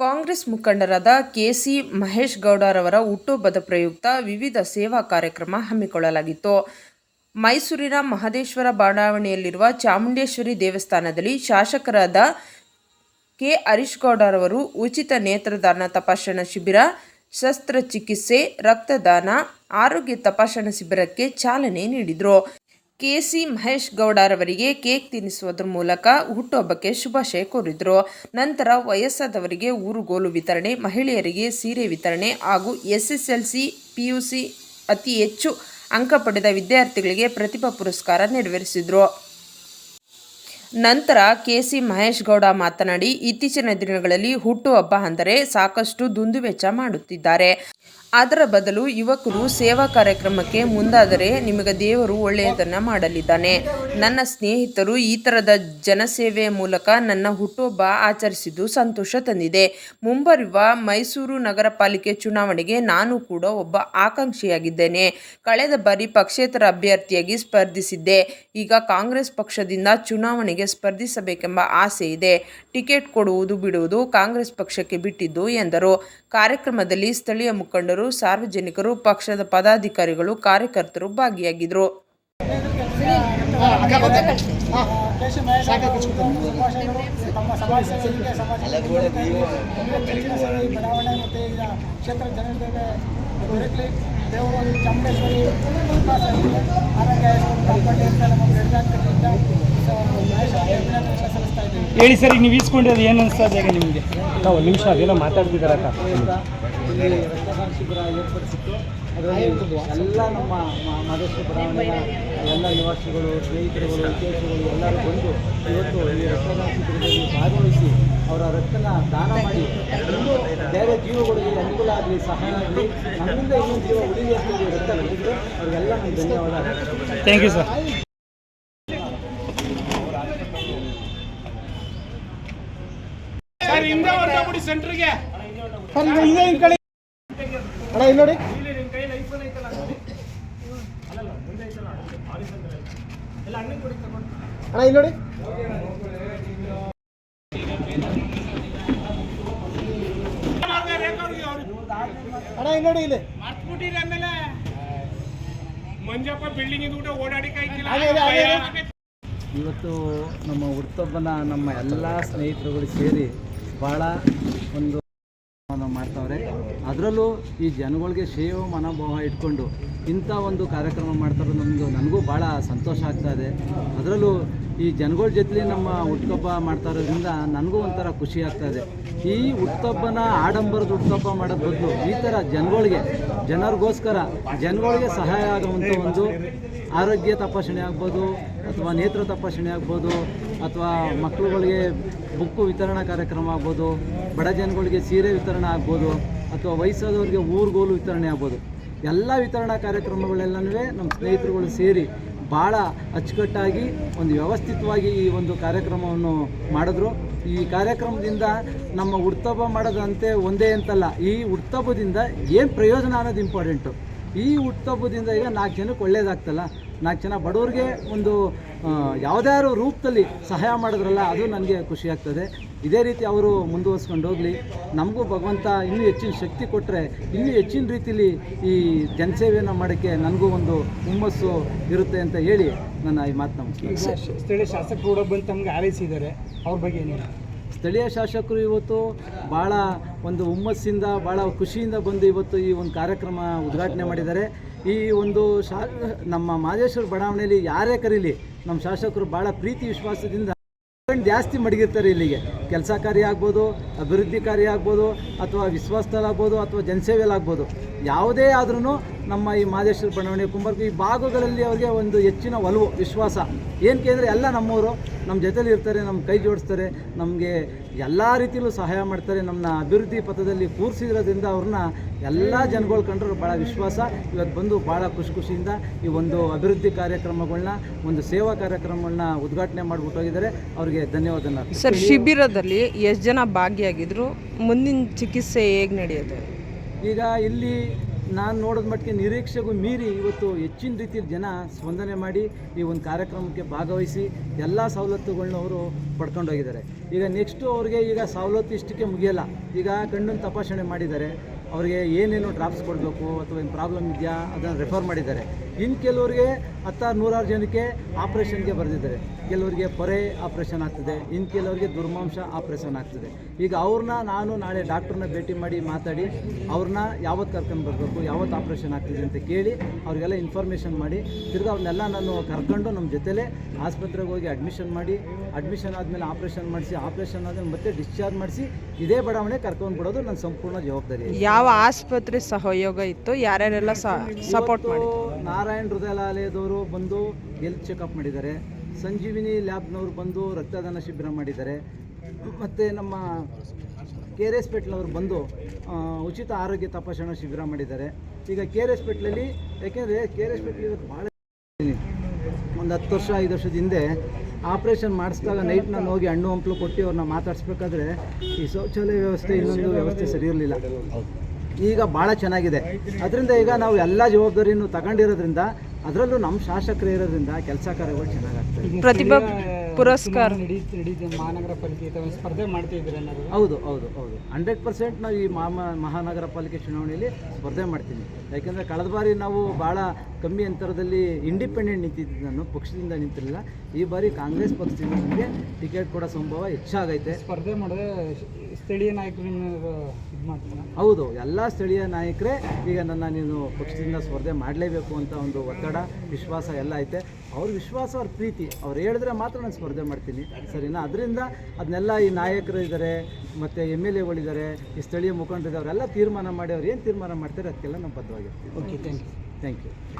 ಕಾಂಗ್ರೆಸ್ ಮುಖಂಡರಾದ ಕೆಸಿ ಮಹೇಶ್ ಗೌಡರವರ ಹುಟ್ಟುಹಬ್ಬದ ಪ್ರಯುಕ್ತ ವಿವಿಧ ಸೇವಾ ಕಾರ್ಯಕ್ರಮ ಹಮ್ಮಿಕೊಳ್ಳಲಾಗಿತ್ತು. ಮೈಸೂರಿನ ಮಹದೇಶ್ವರ ಬಡಾವಣೆಯಲ್ಲಿರುವ ಚಾಮುಂಡೇಶ್ವರಿ ದೇವಸ್ಥಾನದಲ್ಲಿ ಶಾಸಕರಾದ ಕೆ. ಹರೀಶ್ ಗೌಡರವರು ಉಚಿತ ನೇತ್ರದಾನ ತಪಾಸಣಾ ಶಿಬಿರ, ಶಸ್ತ್ರಚಿಕಿತ್ಸೆ, ರಕ್ತದಾನ, ಆರೋಗ್ಯ ತಪಾಸಣಾ ಶಿಬಿರಕ್ಕೆ ಚಾಲನೆ ನೀಡಿದರು. ಕೆಸಿ ಮಹೇಶ್ ಗೌಡರವರಿಗೆ ಕೇಕ್ ತಿನ್ನಿಸುವುದರ ಮೂಲಕ ಹುಟ್ಟುಹಬ್ಬಕ್ಕೆ ಶುಭಾಶಯ ಕೋರಿದರು. ನಂತರ ವಯಸ್ಸಾದವರಿಗೆ ಊರುಗೋಲು ವಿತರಣೆ, ಮಹಿಳೆಯರಿಗೆ ಸೀರೆ ವಿತರಣೆ ಹಾಗೂ ಎಸ್ಎಸ್ಎಲ್ಸಿ ಪಿಯುಸಿ ಅತಿ ಹೆಚ್ಚು ಅಂಕ ಪಡೆದ ವಿದ್ಯಾರ್ಥಿಗಳಿಗೆ ಪ್ರತಿಭಾ ಪುರಸ್ಕಾರ ನೆರವೇರಿಸಿದರು. ನಂತರ ಕೆಸಿ ಮಹೇಶ್ ಗೌಡ ಮಾತನಾಡಿ, ಇತ್ತೀಚಿನ ದಿನಗಳಲ್ಲಿ ಹುಟ್ಟುಹಬ್ಬ ಅಂದರೆ ಸಾಕಷ್ಟು ದುಂದುವೆಚ್ಚ ಮಾಡುತ್ತಿದ್ದಾರೆ. ಅದರ ಬದಲು ಯುವಕರು ಸೇವಾ ಕಾರ್ಯಕ್ರಮಕ್ಕೆ ಮುಂದಾದರೆ ನಿಮಗೆ ದೇವರು ಒಳ್ಳೆಯದನ್ನು ಮಾಡಲಿದ್ದಾನೆ. ನನ್ನ ಸ್ನೇಹಿತರು ಈ ಥರದ ಜನಸೇವೆಯ ಮೂಲಕ ನನ್ನ ಹುಟ್ಟುಹಬ್ಬ ಆಚರಿಸಿದ್ದು ಸಂತೋಷ ತಂದಿದೆ. ಮುಂಬರುವ ಮೈಸೂರು ನಗರ ಪಾಲಿಕೆ ಚುನಾವಣೆಗೆ ನಾನು ಕೂಡ ಒಬ್ಬ ಆಕಾಂಕ್ಷಿಯಾಗಿದ್ದೇನೆ. ಕಳೆದ ಬಾರಿ ಪಕ್ಷೇತರ ಅಭ್ಯರ್ಥಿಯಾಗಿ ಸ್ಪರ್ಧಿಸಿದ್ದೆ. ಈಗ ಕಾಂಗ್ರೆಸ್ ಪಕ್ಷದಿಂದ ಚುನಾವಣೆಗೆ ಸ್ಪರ್ಧಿಸಬೇಕೆಂಬ ಆಸೆ ಇದೆ. ಟಿಕೆಟ್ ಕೊಡುವುದು ಬಿಡುವುದು ಕಾಂಗ್ರೆಸ್ ಪಕ್ಷಕ್ಕೆ ಬಿಟ್ಟಿದ್ದು ಎಂದರು. ಕಾರ್ಯಕ್ರಮದಲ್ಲಿ ಸ್ಥಳೀಯ ಮುಖಂಡರು ಸಾರ್ವಜನಿಕರು ಪಕ್ಷದ ಪದಾಧಿಕಾರಿಗಳು ಕಾರ್ಯಕರ್ತರು ಭಾಗಿಯಾಗಿದ್ದರು ದೇವರು ಚಾಮುಂಡೇಶ್ವರಿ ಹೇಳಿ ಸರ್ ಈಗ ನೀವು ಈಸ್ಕೊಂಡಿರೋದು ಏನು ಅನಿಸ್ತಾ ಇದೆ ಈಗ ನಿಮಗೆ? ನಾವು ಒಂದು ನಿಮಿಷ ಅದೇನೋ ಮಾತಾಡ್ತಿದ್ದಾರಕ್ಕ ಇಲ್ಲಿ ರಕ್ತದಾನ ಶಿಬಿರ ಏರ್ಪಡಿಸಿತ್ತು. ಅದರಲ್ಲಿ ಎಲ್ಲ ನಮ್ಮ ಮಾದೇಶ್ವರ ಬಡಾವಣೆಯ ಎಲ್ಲ ನಿವಾಸಿಗಳು ಸ್ನೇಹಿತರುಗಳು ವಿದ್ಯಾರ್ಥಿಗಳು ಎಲ್ಲರೂ ಬಂದು ಇವತ್ತು ಈ ರಕ್ತದಾನ ಶಿಬಿರದಲ್ಲಿ ಭಾಗವಹಿಸಿ ಅವರ ರಕ್ತನ ದಾನ ಮಾಡಿ ಇನ್ನೂ ಬೇರೆ ಜೀವಗಳಿಗೆ ಅನುಕೂಲ ಆಗಲಿ ಸಹಾಯ ಆಗಲಿ ನಮ್ಮಿಂದ ಇನ್ನೊಂದು ಜೀವ ಉಳಿಲಿ ಅಂತ ರಕ್ತ ಬಂದಿದ್ದು ಅವರಿಗೆಲ್ಲ ನಾನು ಧನ್ಯವಾದ ಥ್ಯಾಂಕ್ ಯು ಸರ್ ಸರ್ ಹಿಂದೆ ಸೆಂಟ್ರಿಗೆ. ಕಳಿ ಅಣ್ಣ ಇಲ್ಲಿ ನೋಡಿ. ಅಣ್ಣ? ಇಲ್ಲಿ ನೋಡಿ. ಅಣ್ಣ ಇಲ್ಲಿ ನೋಡಿ ಇಲ್ಲಿ. ಮರ್ತ್ಬಿಟ್ಟಿರಿ ಆಮೇಲೆ. ಮಂಜಪ್ಪ ಬಿಲ್ಡಿಂಗ್ ಇದ್ಬಿಟ್ಟು ಓಡಾಡಿ. ಇವತ್ತು ನಮ್ಮ ಹುಟ್ಟೊಬ್ಬನ ನಮ್ಮ ಎಲ್ಲ ಸ್ನೇಹಿತರುಗಳು ಸೇರಿ ಭಾಳ ಒಂದು ಅದರಲ್ಲೂ ಈ ಜನಗಳಿಗೆ ಸೇವೆ ಮನೋಭಾವ ಇಟ್ಕೊಂಡು ಇಂಥ ಒಂದು ಕಾರ್ಯಕ್ರಮ ಮಾಡ್ತಾರೆ ನಮ್ಮದು ನನಗೂ ಭಾಳ ಸಂತೋಷ ಆಗ್ತಾ ಇದೆ. ಅದರಲ್ಲೂ ಈ ಜನಗಳ ಜೊತೆಲಿ ನಮ್ಮ ಹುಟ್ಟುಹಬ್ಬ ಮಾಡ್ತಾ ಇರೋದ್ರಿಂದ ನನಗೂ ಒಂಥರ ಖುಷಿ ಆಗ್ತಾ ಇದೆ. ಈ ಹುಟ್ಟುಹಬ್ಬನ ಆಡಂಬರದ ಹುಟ್ಟುಹಬ್ಬ ಮಾಡೋ ಬದಲು ಈ ಥರ ಜನಗಳಿಗೆ, ಜನರಿಗೋಸ್ಕರ ಜನಗಳಿಗೆ ಸಹಾಯ ಆಗುವಂಥ ಒಂದು ಆರೋಗ್ಯ ತಪಾಸಣೆ ಆಗ್ಬೋದು, ಅಥವಾ ನೇತ್ರ ತಪಾಸಣೆ ಆಗ್ಬೋದು, ಅಥವಾ ಮಕ್ಕಳುಗಳಿಗೆ ಬುಕ್ಕು ವಿತರಣಾ ಕಾರ್ಯಕ್ರಮ ಆಗ್ಬೋದು, ಬಡ ಜನಗಳಿಗೆ ಸೀರೆ ವಿತರಣೆ ಆಗ್ಬೋದು ಅಥವಾ ವಯಸ್ಸಾದವರಿಗೆ ಊರುಗೋಲು ವಿತರಣೆ ಆಗ್ಬೋದು. ಎಲ್ಲ ವಿತರಣಾ ಕಾರ್ಯಕ್ರಮಗಳೆಲ್ಲನೂ ನಮ್ಮ ಸ್ನೇಹಿತರುಗಳು ಸೇರಿ ಭಾಳ ಅಚ್ಚುಕಟ್ಟಾಗಿ ಒಂದು ವ್ಯವಸ್ಥಿತವಾಗಿ ಈ ಒಂದು ಕಾರ್ಯಕ್ರಮವನ್ನು ಮಾಡಿದ್ರು. ಈ ಕಾರ್ಯಕ್ರಮದಿಂದ ನಮ್ಮ ಉಡ್ತಬ್ಬ ಮಾಡೋದಂತೆ ಒಂದೇ ಅಂತಲ್ಲ, ಈ ಉಡ್ತಬ್ಬದಿಂದ ಏನು ಪ್ರಯೋಜನ ಅನ್ನೋದು ಇಂಪಾರ್ಟೆಂಟು ಈ ಹುಟ್ಟುಹಬ್ಬದಿಂದ ಈಗ ನಾಲ್ಕು ಜನಕ್ಕೆ ಒಳ್ಳೇದಾಗ್ತಲ್ಲ. ನಾಲ್ಕು ಜನ ಬಡವ್ರಿಗೆ ಒಂದು ಯಾವುದಾದ್ರು ರೂಪದಲ್ಲಿ ಸಹಾಯ ಮಾಡಿದ್ರಲ್ಲ ಅದು ನನಗೆ ಖುಷಿ ಆಗ್ತದೆ. ಇದೇ ರೀತಿ ಅವರು ಮುಂದುವರ್ಸ್ಕೊಂಡು ಹೋಗಲಿ. ನಮಗೂ ಭಗವಂತ ಇನ್ನೂ ಹೆಚ್ಚಿನ ಶಕ್ತಿ ಕೊಟ್ಟರೆ ಇನ್ನೂ ಹೆಚ್ಚಿನ ರೀತಿಯಲ್ಲಿ ಈ ಜನಸೇವೆಯನ್ನು ಮಾಡೋಕ್ಕೆ ನನಗೂ ಒಂದು ಹುಮ್ಮಸ್ಸು ಇರುತ್ತೆ ಅಂತ ಹೇಳಿ ನನ್ನ ಈ ಮಾತು ಮುಗಿಸ್ತೀನಿ. ಸ್ಥಳೀಯ ಶಾಸಕರು ಕೂಡ ಬಂದು ತಮ್ಗೆ ಆರೈಸಿದ್ದಾರೆ ಅವ್ರ ಬಗ್ಗೆ ಏನಿಲ್ಲ ಸ್ಥಳೀಯ ಶಾಸಕರು ಇವತ್ತು ಭಾಳ ಒಂದು ಹುಮ್ಮಸ್ಸಿಂದ ಭಾಳ ಖುಷಿಯಿಂದ ಬಂದು ಇವತ್ತು ಈ ಒಂದು ಕಾರ್ಯಕ್ರಮ ಉದ್ಘಾಟನೆ ಮಾಡಿದ್ದಾರೆ. ಈ ಒಂದು ಶಾ, ನಮ್ಮ ಮಾದೇಶ್ವರ ಬಡಾವಣೆಯಲ್ಲಿ ಯಾರೇ ಕರೀಲಿ, ನಮ್ಮ ಶಾಸಕರು ಭಾಳ ಪ್ರೀತಿ ವಿಶ್ವಾಸದಿಂದ ಜಾಸ್ತಿ ಮಡಗಿರ್ತಾರೆ ಇಲ್ಲಿಗೆ. ಕೆಲಸ ಕಾರ್ಯ ಆಗ್ಬೋದು, ಅಭಿವೃದ್ಧಿ ಕಾರ್ಯ ಆಗ್ಬೋದು, ಅಥವಾ ವಿಶ್ವಾಸದಲ್ಲಾಗ್ಬೋದು ಅಥವಾ ಜನಸೇವೆಯಲ್ಲಾಗ್ಬೋದು, ಯಾವುದೇ ಆದ್ರೂ ನಮ್ಮ ಈ ಮಾದೇಶ್ವರ ಬಡಾವಣೆ ಕುಂಬರ್ಗಿ ಈ ಭಾಗಗಳಲ್ಲಿ ಅವರಿಗೆ ಒಂದು ಹೆಚ್ಚಿನ ಒಲವು, ವಿಶ್ವಾಸ. ಏನಕ್ಕೆ ಅಂದರೆ ಎಲ್ಲ ನಮ್ಮವರು ನಮ್ಮ ಜೊತೆಲಿ ಇರ್ತಾರೆ, ನಮ್ಮ ಕೈ ಜೋಡಿಸ್ತಾರೆ, ನಮಗೆ ಎಲ್ಲ ರೀತಿಯಲ್ಲೂ ಸಹಾಯ ಮಾಡ್ತಾರೆ ನಮ್ಮನ್ನ ಅಭಿವೃದ್ಧಿ ಪಥದಲ್ಲಿ ಕೂರಿಸಿರೋದ್ರಿಂದ ಅವ್ರನ್ನ ಎಲ್ಲ ಜನಗಳು ಕಂಡ್ರು ಭಾಳ ವಿಶ್ವಾಸ. ಇವತ್ತು ಬಂದು ಭಾಳ ಖುಷಿ ಖುಷಿಯಿಂದ ಈ ಒಂದು ಅಭಿವೃದ್ಧಿ ಕಾರ್ಯಕ್ರಮಗಳನ್ನ ಒಂದು ಸೇವಾ ಕಾರ್ಯಕ್ರಮಗಳನ್ನ ಉದ್ಘಾಟನೆ ಮಾಡಿಬಿಟ್ಟು ಹೋಗಿದ್ದಾರೆ. ಅವರಿಗೆ ಧನ್ಯವಾದ ಸರ್ ಶಿಬಿರದಲ್ಲಿ ಎಷ್ಟು ಜನ ಭಾಗಿಯಾಗಿದ್ರು? ಮುಂದಿನ ಚಿಕಿತ್ಸೆ ಹೇಗೆ ನಡೆಯುತ್ತೆ? ಈಗ ಇಲ್ಲಿ ನಾನು ನೋಡಿದ ಮಟ್ಟಿಗೆ ನಿರೀಕ್ಷೆಗೂ ಮೀರಿ ಇವತ್ತು ಹೆಚ್ಚಿನ ರೀತಿಯಲ್ಲಿ ಜನ ಸ್ಪಂದನೆ ಮಾಡಿ ಈ ಒಂದು ಕಾರ್ಯಕ್ರಮಕ್ಕೆ ಭಾಗವಹಿಸಿ ಎಲ್ಲ ಸವಲತ್ತುಗಳನ್ನ ಅವರು ಪಡ್ಕೊಂಡೋಗಿದ್ದಾರೆ. ಈಗ ನೆಕ್ಸ್ಟು ಅವ್ರಿಗೆ ಈಗ ಸವಲತ್ತು ಇಷ್ಟಕ್ಕೆ ಮುಗಿಯಲ್ಲ. ಈಗ ಕಣ್ಣಿನ ತಪಾಸಣೆ ಮಾಡಿದ್ದಾರೆ. ಅವರಿಗೆ ಏನೇನು ಡ್ರಾಪ್ಸ್ ಕೊಡಬೇಕು ಅಥವಾ ಏನು ಪ್ರಾಬ್ಲಮ್ ಇದೆಯಾ ಅದನ್ನು ರೆಫರ್ ಮಾಡಿದ್ದಾರೆ. ಇನ್ನು ಕೆಲವರಿಗೆ ಹತ್ತಾರು ನೂರಾರು ಜನಕ್ಕೆ ಆಪ್ರೇಷನ್ಗೆ ಬರೆದಿದ್ದಾರೆ. ಕೆಲವರಿಗೆ ಪೊರೆ ಆಪ್ರೇಷನ್ ಆಗ್ತದೆ ಇನ್ನು ಕೆಲವರಿಗೆ ದುರ್ಮಾಂಶ ಆಪ್ರೇಷನ್ ಆಗ್ತದೆ. ಈಗ ಅವ್ರನ್ನ ನಾನು ನಾಳೆ ಡಾಕ್ಟ್ರನ್ನ ಭೇಟಿ ಮಾಡಿ ಮಾತಾಡಿ ಅವ್ರನ್ನ ಯಾವತ್ತು ಕರ್ಕೊಂಡು ಬರಬೇಕು ಯಾವತ್ತು ಆಪ್ರೇಷನ್ ಆಗ್ತಿದೆ ಅಂತ ಕೇಳಿ ಅವ್ರಿಗೆಲ್ಲ ಇನ್ಫಾರ್ಮೇಷನ್ ಮಾಡಿ ತಿರ್ಗಿ ಅವ್ರನ್ನೆಲ್ಲ ನಾನು ಕರ್ಕೊಂಡು ನಮ್ಮ ಜೊತೆಲೇ ಆಸ್ಪತ್ರೆಗೆ ಹೋಗಿ ಅಡ್ಮಿಷನ್ ಮಾಡಿ ಅಡ್ಮಿಷನ್ ಆದಮೇಲೆ ಆಪ್ರೇಷನ್ ಮಾಡಿಸಿ ಆಪ್ರೇಷನ್ ಆದಮೇಲೆ ಮತ್ತೆ ಡಿಸ್ಚಾರ್ಜ್ ಮಾಡಿಸಿ ಇದೇ ಬಡಾವಣೆ ಕರ್ಕೊಂಡು ಬಿಡೋದು ನನ್ನ ಸಂಪೂರ್ಣ ಜವಾಬ್ದಾರಿ ಯಾವ ಆಸ್ಪತ್ರೆ ಸಹಯೋಗ ಇತ್ತು ಯಾರ್ಯಾರೆಲ್ಲ ಸಪೋರ್ಟ್ ಮಾಡಿ ಇವತ್ತು ನಾರಾಯಣ್ ಹೃದಯಾಲಯದವರು ಬಂದು ಹೆಲ್ತ್ ಚೆಕಪ್ ಮಾಡಿದ್ದಾರೆ. ಸಂಜೀವಿನಿ ಲ್ಯಾಬ್ನವರು ಬಂದು ರಕ್ತದಾನ ಶಿಬಿರ ಮಾಡಿದ್ದಾರೆ. ಮತ್ತು ನಮ್ಮ ಕೆ ಆರ್ ಎಸ್ ಪೇಟ್ಲವ್ರು ಬಂದು ಉಚಿತ ಆರೋಗ್ಯ ತಪಾಸಣಾ ಶಿಬಿರ ಮಾಡಿದ್ದಾರೆ. ಈಗ ಕೆ ಆರ್ ಎಸ್ ಪೇಟ್ಲಲ್ಲಿ ಯಾಕೆಂದರೆ ಕೆ ಆರ್ ಎಸ್ ಪೇಟ್ಲಿ ಇವತ್ತು ಭಾಳ ಒಂದು ಹತ್ತು ವರ್ಷ, ಐದು ವರ್ಷದ ಹಿಂದೆ ಆಪ್ರೇಷನ್ ಮಾಡಿಸಿದಾಗ ನೈಟ್ ನಾನು ಹೋಗಿ ಹಣ್ಣು ಹಂಪಲು ಕೊಟ್ಟು ಅವ್ರನ್ನ ಮಾತಾಡಿಸ್ಬೇಕಾದ್ರೆ ಈ ಶೌಚಾಲಯ ವ್ಯವಸ್ಥೆ ಇನ್ನೊಂದು ವ್ಯವಸ್ಥೆ ಸರಿ ಇರಲಿಲ್ಲ. ಈಗ ಭಾಳ ಚೆನ್ನಾಗಿದೆ. ಅದರಿಂದ ಈಗ ನಾವು ಎಲ್ಲ ಜವಾಬ್ದಾರಿಯನ್ನು ತಗೊಂಡಿರೋದ್ರಿಂದ ಅದರಲ್ಲೂ ನಮ್ಮ ಶಾಸಕರು ಇರೋದ್ರಿಂದ ಕೆಲಸ ಕಾರ್ಯಗಳು ಚೆನ್ನಾಗಾಗ್ತದೆ ಪ್ರತಿಭಾ ಪುರಸ್ಕಾರ. ಮಹಾನಗರ ಪಾಲಿಕೆ ಸ್ಪರ್ಧೆ ಮಾಡ್ತಿದ್ರೆ ಹೌದು ಹೌದು ಹೌದು. ಹಂಡ್ರೆಡ್ ಪರ್ಸೆಂಟ್ ನಾವು ಈ ಮಹಾ ಮಹಾನಗರ ಪಾಲಿಕೆ ಚುನಾವಣೆಯಲ್ಲಿ ಸ್ಪರ್ಧೆ ಮಾಡ್ತೀನಿ ಯಾಕೆಂದರೆ ಕಳೆದ ಬಾರಿ ನಾವು ಭಾಳ ಕಮ್ಮಿ ಅಂತರದಲ್ಲಿ ಇಂಡಿಪೆಂಡೆಂಟ್ ನಿಂತಿದ್ದು ನಾನು ಪಕ್ಷದಿಂದ ನಿಂತಿರಲಿಲ್ಲ ಈ ಬಾರಿ ಕಾಂಗ್ರೆಸ್ ಪಕ್ಷದಿಂದ ನನಗೆ ಟಿಕೆಟ್ ಕೊಡೋ ಸಂಭವ ಹೆಚ್ಚಾಗೈತೆ ಸ್ಪರ್ಧೆ ಮಾಡಿದ್ರೆ ಸ್ಥಳೀಯ ನಾಯಕರನ್ನ ಇದು ಮಾಡ್ತಾರೆ. ಹೌದು ಎಲ್ಲ ಸ್ಥಳೀಯ ನಾಯಕರೇ ಈಗ ನನ್ನ ನೀನು ಪಕ್ಷದಿಂದ ಸ್ಪರ್ಧೆ ಮಾಡಲೇಬೇಕು ಅಂತ ಒಂದು ಒತ್ತಡ ವಿಶ್ವಾಸ ಎಲ್ಲ ಐತೆ. ಅವ್ರ ವಿಶ್ವಾಸ ಅವ್ರ ಪ್ರೀತಿ ಅವ್ರು ಹೇಳಿದ್ರೆ ಮಾತ್ರ ನಾನು ಸ್ಪರ್ಧೆ ಮಾಡ್ತೀನಿ. ಸರಿನಾ? ಅದರಿಂದ ಅದನ್ನೆಲ್ಲ ಈ ನಾಯಕರು ಇದ್ದಾರೆ ಮತ್ತು ಎಂ ಎಲ್ ಎಗಳಿದ್ದಾರೆ ಈ ಸ್ಥಳೀಯ ಮುಖಂಡರಿದ್ದಾರೆ ಅವರೆಲ್ಲ ತೀರ್ಮಾನ ಮಾಡಿ ಅವ್ರು ಏನು ತೀರ್ಮಾನ ಮಾಡ್ತಾರೆ ಅದಕ್ಕೆಲ್ಲ ನಾವು ಬದ್ಧವಾಗಿರ್ತೀವಿ okay thank you thank you